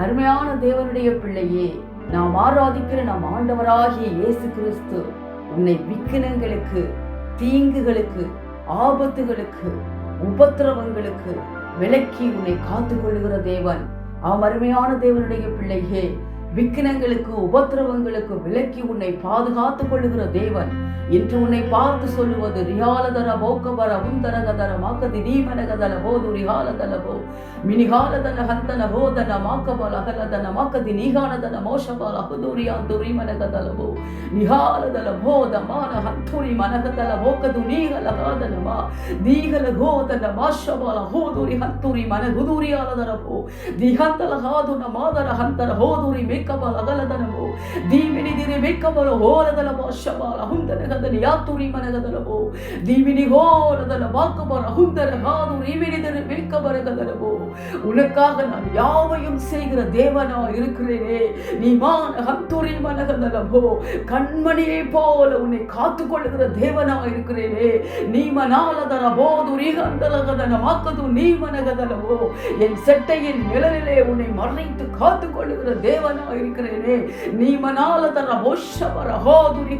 அருமையான தேவனுடைய பிள்ளையே நாம் ஆராதிக்கிற நம் ஆண்டவராகிய இயேசு கிறிஸ்து உன்னை விக்கினங்களுக்கு தீங்குகளுக்கு ஆபத்துகளுக்கு உபத்திரவங்களுக்கு விலக்கி உன்னை காத்துக்கொள்ளுகிற தேவன். ஆம் அருமையான தேவனுடைய பிள்ளையே விக்கினங்களுக்கு உபத்திரவங்களுக்கு விலக்கி உன்னை பாதுகாத்துக் கொள்ளுகிற தேவன். இன்று உன்னை பார்த்து சொல்லுவது ரிஹாலதர போக்கபர உந்தரகதர மாக்க திடீமனகதல போது ரிஹாலதலபோ மினிகாலதன ஹந்தன போதன மாக்கபல அகலதன மாக்க தினீகானதன மோஷபல அகுதுரியான் துரிமனகதலபோ நிகாலதல போத மான ஹத்துரி மனகதல போக்கது நீகல காதனமா தீகல கோதன மாஷபல ஹோதுரி ஹந்துரி மனகுதுரியாலதரபோ திஹந்தல காதுன மாதர ஹந்தர ஹோதுரி மே Hindi ka ba? దీవిని దిని విక్కములు హోలదల మోషమాల హుందన గదని యాతురి మనగదలము దీవిని హోలదల వాక్కుమర హుందన కాదు రీవిని దిని విక్కమర గదలము உனக்காக நான் யாவையும் செய்கிற தேவனா இருக்கிறேனே. நீ மான் ஹத்துரி மனகதலமோ. கண்மணியை போல உன்னை காத்து கொள்ளுகிற தேவனா இருக்கிறேனே. நீ மனாலதன போது ரீகந்தலகதன மாக்கது நீ மனகதலமோ. என் செட்டையின் நிழலிலே உன்னை மறைத்து காத்து கொள்ளுகிற தேவனா இருக்கிறேனே. நீ ஹோதுரி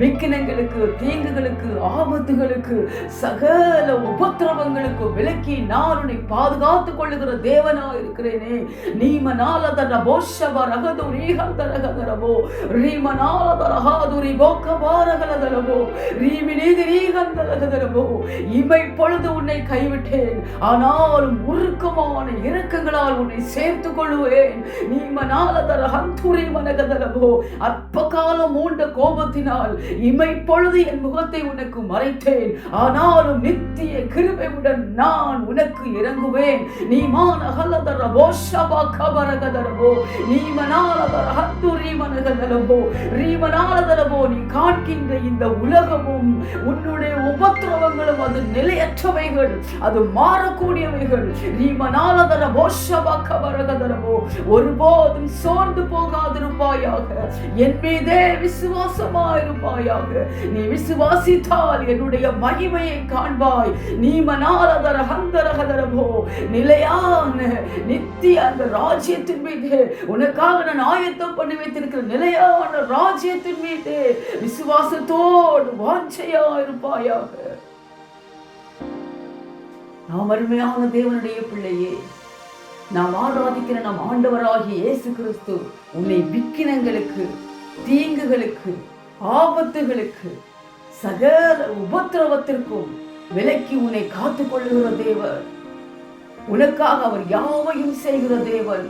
விக்கினங்களுக்கு தீங்குகளுக்கு ஆபத்துகளுக்கு சகல உபத்திரவங்களுக்கு விலக்கி நான் உன்னை பாதுகாத்துக் கொள்ளுகிற தேவனா இருக்கிறேனே. நீமனாலதர போஷப ரகது ரீகந்தரகதரவோ ரீமனாலதர ஹாதுரி போக்கபாரகலதரவோ ரீமினீதி ரீகந்தரகதரவோ இமை பொழுது உன்னை கைவிட்டேன். ஆனாலும் உருக்கமான இரக்கங்களால் உன்னை சேர்த்துக் கொள்ளுவேன். நீமனாலதர ஹந்துரி அற்ப காலம் மூண்ட கோபத்தினால் இமை பொழுது என் முகத்தை உனக்கு மறைத்தேன். ஆனாலும் நித்திய கிருபையுடன் நான் உனக்கு இறங்குவேன். நீ மான ஹலதர போஷபா கபரகதரவோ நீ மனாலதர ஹந்துரி மனகதரவோ ரீமனாலதரவோ நீ காண்கின்ற இந்த உலகமும் உன்னுடைய உபத்திரவங்களும் அது நிலையற்றவைகள் அது மாறக்கூடியவைகள். ரீமனாலதர போஷபா கபரகதரவோ ஒருபோதும் சோர் சோர்ந்து போகாதிருப்பாயாக. என் மீதே விசுவாசமாயிருப்பாயாக நீ விசுவாசித்தால் என்னுடைய மகிமையை காண்பாய். நீ மனாலதர ஹந்தரகதரவோ நிலையான நித்திய அந்த ராஜ்யத்தின் மீது உனக்காக நான் ஆயத்தம் பண்ணி வைத்திருக்கிற நிலையான ராஜ்யத்தின் மீது விசுவாசத்தோடு வாஞ்சையா இருப்பாயாக. நாம் அருமையான தேவனுடைய பிள்ளையே நாம் ஆராதிக்கிற நம் ஆண்டவராகிய இயேசு கிறிஸ்து உன்னை விக்கினங்களுக்கு தீங்குகளுக்கு ஆபத்துகளுக்கு சகல உபத்திரவத்திற்கும் விலக்கி உன்னை காத்து கொள்ளுகிற தேவர் உனக்காக அவர் யாவையும் செய்கிற தேவன்.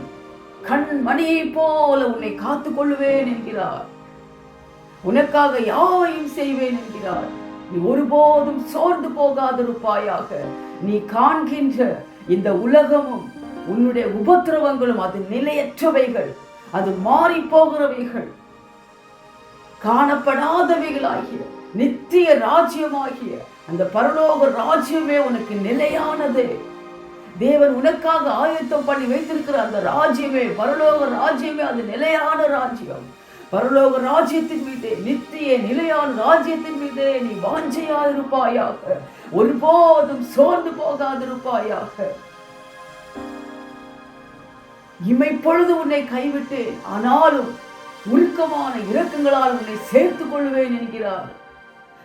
கண் மணியை போல உன்னை காத்துக் கொள்ளுவேன் என்கிறார். உனக்காக யாவையும் செய்வேன் என்கிறார். நீ ஒருபோதும் சோர்ந்து போகாதிருப்பாயாக. நீ காண்கின்ற இந்த உலகமும் உன்னுடைய உபத்திரவங்களும் அது நிலையற்றவைகள். அது மாறி போகிறவைகள் காணப்படாதவைகளாகிய நித்திய ராஜ்யமாகிய அந்த பரலோக ராஜ்யமே உனக்கு நிலையானது. தேவன் உனக்காக ஆயத்தம் பண்ணி வைத்திருக்கிற அந்த ராஜ்யமே பரலோக ராஜ்யமே அது நிலையான ராஜ்யம். பரலோக ராஜ்யத்தின் மீதே நித்திய நிலையான ராஜ்யத்தின் மீதே நீ வாஞ்சையாயிருப்பாயாக ஒருபோதும் சோர்ந்து போகாதிருப்பாயாக. இமைப்பொழுது உன்னை கைவிட்டேன். ஆனாலும் உருக்கமான இரக்கங்களால் உன்னை சேர்த்துக் கொள்வேன் என்கிறார்.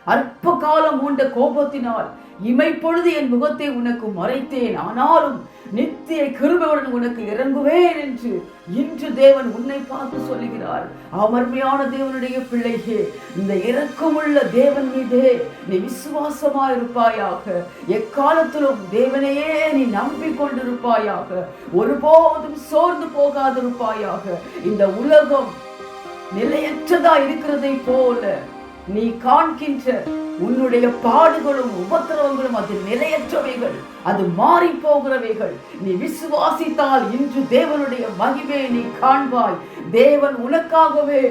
அற்ப காலம் உண்ட கோபத்தினால் இமைப்பொழுது என் முகத்தை உனக்கு மறைத்தேன். ஆனாலும் நித்திய கிருபையுடன் உனக்கு இறங்குவேன் என்று இன்று தேவன் உன்னை பார்த்து சொல்லுகிறார். அமர்மையான தேவனுடைய பிள்ளையே இந்த இரக்கமுள்ள தேவன் மீதே நீ விசுவாசமா இருப்பாயாக எக்காலத்திலும் தேவனையே நீ நம்பிக்கொண்டிருப்பாயாக. ஒருபோதும் சோர்ந்து போகாதிருப்பாயாக. இந்த உலகம் நிலையற்றதா இருக்கிறதை போல நீ காண்கின்ற உன்னுடைய பாடுகளும் உபத்திரவங்களும் அது நிலையற்றவைகள் அது மாறி போகிறவைகள். நீ விசுவாசித்தால் இன்று தேவனுடைய மகிமையை நீ காண்பாய். தேவன் உனக்காகவே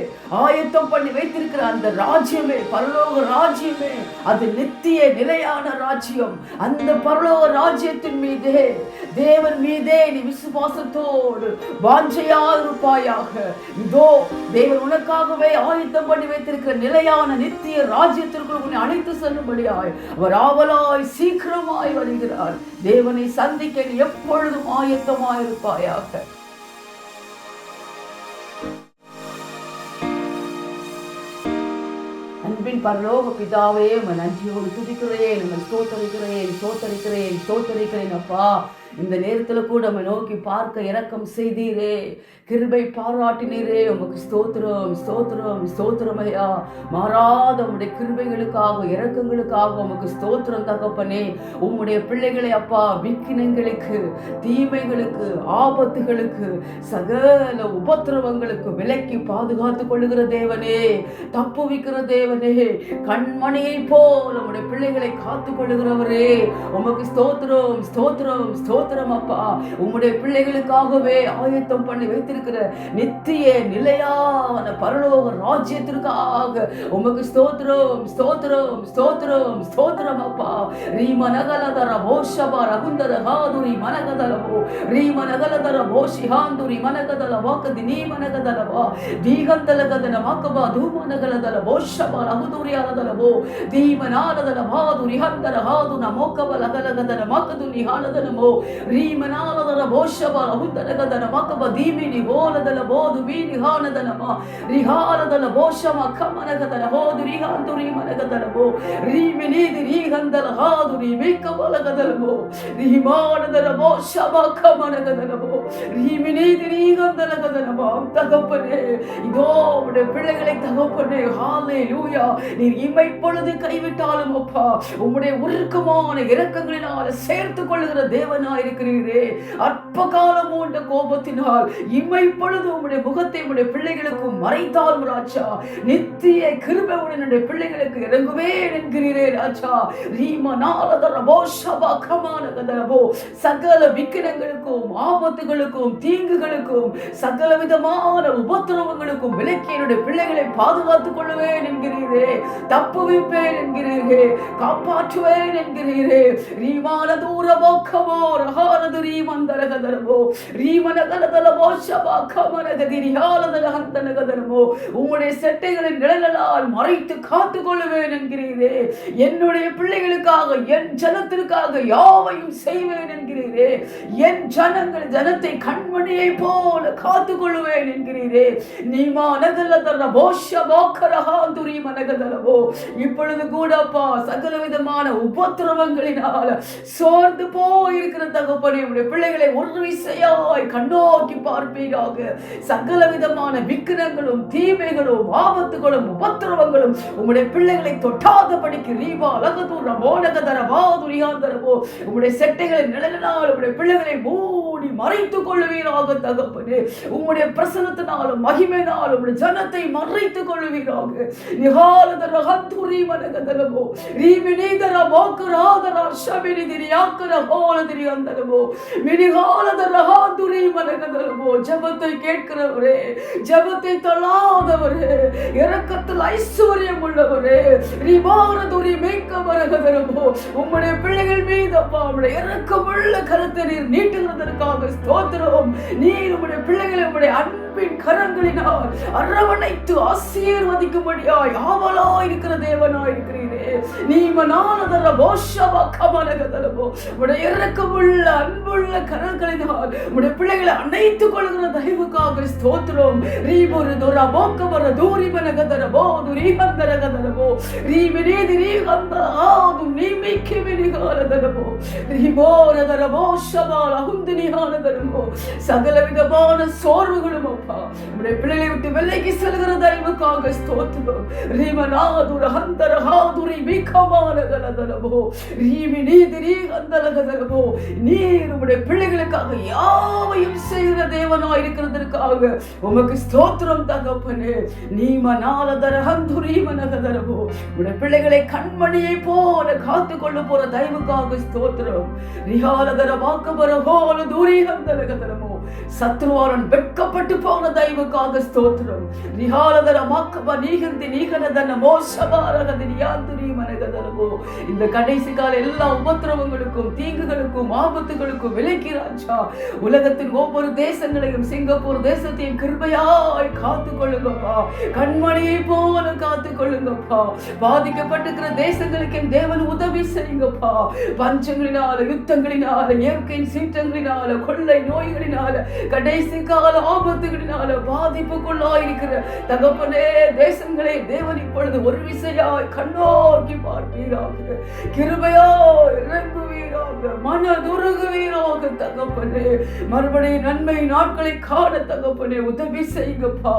ஆயத்தம் பண்ணி வைத்திருக்கிற அந்த ராஜ்யமே பரலோக ராஜ்யமே அது நித்திய நிலையான ராஜ்யம். அந்த பரலோக ராஜ்யத்தின் மீதே தேவன் மீதே நீ விசுவாசத்தோடு வாஞ்சையா இருப்பாயாக. இதோ தேவன் உனக்காகவே ஆயத்தம் பண்ணி வைத்திருக்கிற நிலையான நித்திய ராஜ்யத்திற்குள் உன்னை அழைத்து செல்லும்படியாய் அவர் ஆவலாய் சீக்கிரமாய் வருகிறார். தேவனை சந்திக்க நீ எப்பொழுதும் ஆயத்தமாயிருப்பாயாக. அன்பின் பரலோக பிதாவே உங்கள் நன்றியோடு துதிக்கிறேன் உங்கள் ஸ்தோத்தரிக்கிறேன் ஸ்தோத்தரிக்கிறேன் ஸ்தோத்தரிக்கிறேன் அப்பா. இந்த நேரத்தில் கூட நம்ம நோக்கி பார்க்க இறக்கம் செய்தீரே. கிருபை பாராட்டினீரே. உமக்கு ஸ்தோத்திரம் ஸ்தோத்திரம் ஸ்தோத்திரம் ஐயா. மாறாத உம்முடைய கிருபைகளுக்காக இறக்கங்களுக்காக உமக்கு ஸ்தோத்திரம் தகப்பனே. உம்முடைய பிள்ளைகளை அப்பா விக்கினங்களுக்கு தீமைகளுக்கு ஆபத்துகளுக்கு சகல உபத்திரவங்களுக்கு விலக்கி பாதுகாத்துக் கொள்ளுகிற தேவனே. தப்புவிக்கிற தேவனே. கண்மணியை போல் உம்முடைய பிள்ளைகளை காத்துக் கொள்ளுகிறவரே. உமக்கு ஸ்தோத்திரம் ஸ்தோத்திரம் ஸ்தோத்திரம். ஸ்தோத்திரம் அப்பா. உம்முடைய பிள்ளைகளுக்காகவே ஆயத்தம் பண்ணி வைத்திருக்கிற நித்திய நிலையான பரலோக ராஜ்யத்திற்காக உமக்கு ஸ்தோத்திரம் ஸ்தோத்திரம் ஸ்தோத்திரம் ஸ்தோத்திரம் அப்பா. ரீ மனகலதர போஷபா ரகுந்தர ஹாதுரி மனகதலவோ. ரீ மனகலதர போஷிஹாந்துரி மனகதல வாக்கதி நீ மனகதலவா. தீகந்தலகதன வாக்கபா தூமனகலதல போஷபா ரகுதுரியாகதலவோ தீமனாலதல பாதுரி ஹந்தர ஹாது நமோக்கபலகலகதன மாக்கது நிஹாலதனமோ ನಿಹಾಲದನಮೋ ರೀಮನಾಲದರ ಬೋಷಬ ರಹುದನಗದನ ಮಕಬ ದೀಮಿನಿ ಹೋಲದಲ ಬೋದು ಮೀನಿ ಹಾನದನಮ ರಿಹಾಲದಲ ಬೋಷಮ ಕಮನಗದಲ ಹೋದು ರಿಹಾಂದು ರೀಮನಗದಲವೋ ರೀಮಿನೀದಿ ರೀಗಂದಲ ಹಾದು ರೀ ಮಿಕ್ಕಬಲಗದಲವೋ ರೀಮಾನದಲ ಬೋಷಮ ಕಮನಗದಲವೋ ரீமினீதி ரீகந்தலகதனமா தகப்பனே இதோ உடைய பிள்ளைகளை தகப்பனே ஹாலே லூயா நீர் இமை பொழுது கைவிட்டாலும் அப்பா உம்முடைய உருக்கமான இரக்கங்களினால் சேர்த்து கொள்ளுகிற தேவனா இருக்கிறீரே. அற்ப காலம் உண்ட கோபத்தினால் இம்மை பொழுது உம்முடைய முகத்தை உம்முடைய பிள்ளைகளுக்கு மறைத்தாலும் ராஜா. நித்திய கிருபை என்னுடைய பிள்ளைகளுக்கு இறங்குவே என்கிறீரே ராஜா. ரீம நாளதரபோ சபா சகல விக்கிரங்களுக்கும் ஆபத்துகளுக்கும் தீங்குகளுக்கும் சகல விதமான உபத்திரவங்களுக்கும் விலக்கி என்னுடைய பிள்ளைகளை பாதுகாத்துக் கொள்ளுவேன் என்கிறீரே. தப்புவிப்பேன் என்கிறீரே. காப்பாற்றுவேன் என்கிறீரே. ரீமான தூரபோக்கமோ போக்கமோ ரகானது ரீமந்தரகதரமோ ரீமனகலதலமோ சபா கமனகதி ரியாலதரகந்தனகதரமோ உம்முடைய செட்டைகளின் நிழலால் மறைத்து காத்துக் கொள்ளுவேன் என்கிறீரே என்னுடைய பிள்ளைகளுக்காக என் ஜனத்திற்காக யாவையும் செய்வேன் என்கிறீரே என் ஜனங்கள் ஜனத்தை கண்மணியை போல காத்து கொள்ளுவேன் என்கிறீரே நீமா நகலதர போஷ போக்கரஹாந்துரி மனகதலவோ இப்பொழுது கூடப்பா சகல விதமான உபத்திரவங்களினால் சோர்ந்து போயிருக்கிற தகப்பன் உடைய பிள்ளைகளை ஒரு கண்ணோக்கி பார்ப்பீராக. சகல விதமான விக்கிரங்களும் தீமைகளும் ஆபத்துகளும் உபத்திரவங்களும் உங்களுடைய பிள்ளைகளை தொட்டாதபடிக்கு ரீபா அலகதூர மோனகதர வாதுரியாந்தரவோ உங்களுடைய செட்டைகளை நிழலினால் உங்களுடைய பிள்ளைகளை மூடி மறைத்துக் கொள்ளுவீராக தகப்பனே. உம்முடைய பிரசனத்தினாலும் மகிமையினாலும் உம்முடைய ஜனத்தை மறைத்துக் கொள்ளுவீராக. நிகாலதர ஹந்துரி மனகதரவோ ரீமினிதர மோக்கராதர ஷபினிதிரி ஆக்கர ஹோலதிரி அந்தரவோ மினிகாலதர ஹாந்துரி மனகதரவோ ஜபத்தை கேட்கிறவரே ஜபத்தை தள்ளாதவரே இறக்கத்தில் ஐஸ்வர்யம் உள்ளவரே ரிபாரதுரி மேய்க்க மரகதரவோ உம்முடைய பிள்ளைகள் மீது அப்பா உம்முடைய இரக்கமுள்ள கருத்தை நீர் நீட்டுகிறதற்காக ஸ்தோத்திரம் நீர் உம்முடைய பிள்ளைகளை உம்முடைய அன்பின் கரங்களினால் அரவணைத்து ஆசீர்வதிக்கும்படியாய் ஆவலா இருக்கிற தேவனாய் இருக்கிறேன் நீ மனாலதர போஷபா கமலகதரவோ உடைய இறக்கமுள்ள அன்புள்ள கரங்களினால் உடைய பிள்ளைகளை அணைத்துக் கொள்கிற தயவுக்காக ஸ்தோத்திரம். ரீபொரு துர போக்கவர தூரி மனகதரவோ துரீகந்தரகதரவோ ரீமினீதி ரீகந்தராது நீமிக்கி வினிகாலதரவோ ரீபோரதரவோ ஷபால அகுந்தினிகாலதரவோ சகல விதமான சோர்வுகளும் அப்பா உடைய பிள்ளைகளை விட்டு வெள்ளைக்கு செல்கிற தயவுக்காக ஸ்தோத்திரம். ரீமநாதுர ஹந்தர ஹாதுரி மிக்கமானகலதரவோ ரீமி நீதி ரீகந்தரகதரவோ நீர் உடைய பிள்ளைகளுக்காக யாவையும் செய்கிற தேவனாய் இருக்கிறதற்காக உமக்கு ஸ்தோத்திரம் தகப்பனே. நீமனாலதர ஹந்துரி மனகதரவோ உடைய பிள்ளைகளை கண்மணியை போல காத்து கொள்ள போற தயவுக்காக ஸ்தோத்திரம். ரிஹாலதர வாக்கு பரபோல தூரி சத்ருவாரன் வெட்கப்பட்டு போன தெய்வக்காக ஸ்தோத்திரம். நிகாலதர மாக்கப நீகந்தி நீகனதன மோசபாரகதி நியாந்துரி மனகதரம் இந்த கடைசி கால எல்லா உபத்திரவங்களுக்கும் தீங்குகளுக்கும் ஆபத்துகளுக்கும் விலக்கி ராஜா. உலகத்தின் ஒவ்வொரு தேசங்களையும் சிங்கப்பூர் தேசத்தையும் கிருபையாய் காத்து கொள்ளுங்கப்பா கண்மணியை போல காத்து கொள்ளுங்கப்பா பாதிக்கப்பட்டிருக்கிற தேசங்களுக்கு என் தேவன் உதவி செய்யுங்கப்பா. பஞ்சங்களினால யுத்தங்களினால இயற்கையின் சீற்றங்களினால கொள்ளை நோய்களினால கடைசி கால ஆபத்துகளினால பாதிப்புக்குள்ளாயிருக்கிற தகப்பனே தேசங்களை தேவன் இப்பொழுது ஒரு விசையாய் கண்ணோக்கி பார்ப்பீராக கிருபையா இறங்குவீராக. மனதுருகுவீராக தகப்பனே. மறுபடியும் நன்மை நாட்களை காண தகப்பனே உதவி செய்யுங்கப்பா.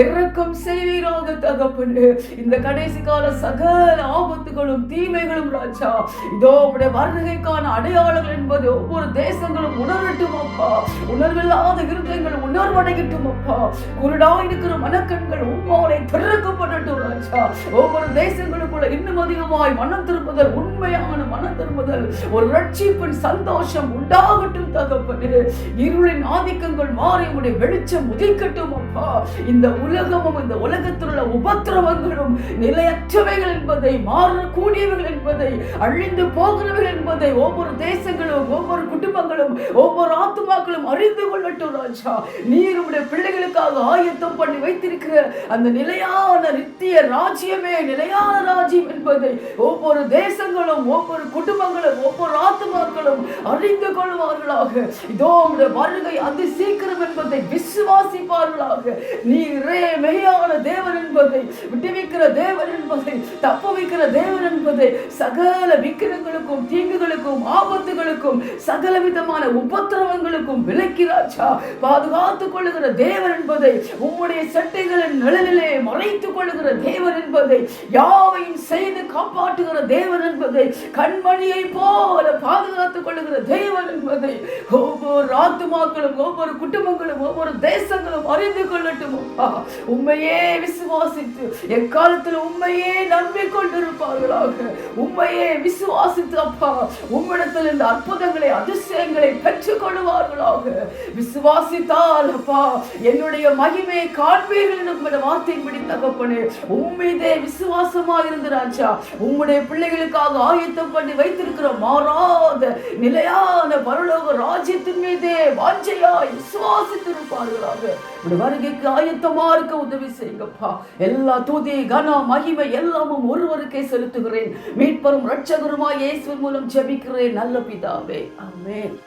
இறக்கம் செய்வீராக தகப்பனே. இந்த கடைசி கால சகல ஆபத்துகளும் தீமைகளும் ராஜா. இதோ உடைய வருகைக்கான அடையாளங்கள் என்பது ஒவ்வொரு தேசங்களும் உணரட்டும் அப்பா உணர்வில்லாத இருதயங்கள் உணர்வடையட்டும் அப்பா குருடா இருக்கிற மனக்கண்கள் உம்மாவை திறக்கப்படட்டும் ராஜா. ஒவ்வொரு தேசங்களுக்குள்ள இன்னும் அதிகமாய் மனம் திரும்புதல் உண்மையான மனம் திரும்புதல் ஒரு ரட்சிப்பின் சந்தோஷம் உண்டாகட்டும் தகப்பனே. இருளின் ஆதிக்கங்கள் மாறி உடைய வெளிச்சம் உதிக்கட்டும் அப்பா. இந்த உலகமும் இந்த உலகத்தில் உள்ள உபத்திரவங்களும் நிலையற்றவைகள் என்பதை மாறக்கூடியவர்கள் என்பதை அழிந்து போகிறவர்கள் என்பதை ஒவ்வொரு தேசங்களும் ஒவ்வொரு குடும்பங்களும் ஒவ்வொரு ஆத்துமாக்களும் அறிந்து கொள்ளட்டும் ராஜா. நீர் உடைய பிள்ளைகளுக்காக ஆயத்தம் பண்ணி வைத்திருக்கிற அந்த நிலையான நித்திய ராஜ்யமே நிலையான ராஜ்யம் என்பதை ஒவ்வொரு தேசங்களும் ஒவ்வொரு குடும்பங்களும் ஒவ்வொரு ஆத்துமார்களும் அறிந்து கொள்வார்களாக. இதோ உங்களுடைய வருகை அதி சீக்கிரம் என்பதை விசுவாசிப்பார்களாக. நீரே மெய்யான தேவன் என்பதை விடுவிக்கிற தேவன் என்பதை தப்பு வைக்கிற தேவன் என்பது சகல விக்கிரங்களுக்கும் தீங்குகளுக்கும் ஆபத்துகளுக்கும் சகல விதமான உபத்திரவங்களுக்கும் விலக்கிறாச்சா பாதுகாத்துக் கொள்ளுகிற தேவன் என்பதை உம்முடைய சட்டைகளின் நிழலிலே மறைத்துக் கொள்ளுகிற தேவன் என்பதை யாவையும் செய்து காப்பாற்றுகிற தேவன் என்பதை கண்மணியை போல பாதுகாத்துக் கொள்ளுகிற தேவன் என்பதை ஒவ்வொரு ஆத்துமாக்களும் ஒவ்வொரு குடும்பங்களும் ஒவ்வொரு தேசங்களும் அறிந்து கொள்ளட்டும் உண்மையே விசுவாச விசுவாசித்து எக்காலத்தில் உண்மையே நம்பிக்கொண்டிருப்பார்களாக. உண்மையே விசுவாசித்து அப்பா உம்மிடத்தில் இந்த அற்புதங்களை அதிசயங்களை பெற்றுக் கொள்வார்களாக விசுவாசித்தால் அப்பா என்னுடைய மகிமையை காண்பீர்கள் என்ற வார்த்தையின்படி தகப்பனே. உண்மைதே விசுவாசமா இருந்து ராஜா உம்முடைய பிள்ளைகளுக்காக ஆயத்தம் பண்ணி வைத்திருக்கிற மாறாத நிலையான பரலோக ராஜ்யத்தின் மீதே வாஞ்சையாய் விசுவாசித்திருப்பார்களாக. வருகைக்கு ஆயத்தமா இருக்க உதவி செய்யுங்கப்பா. எல்லா தூதி கன மகிமை எல்லாமும் ஒருவருக்கே செலுத்துகிறேன். மீட்பரும் ரட்சகருமாய் இயேசு மூலம் ஜெபிக்கிறேன். நல்ல பிதாவே. ஆமென்.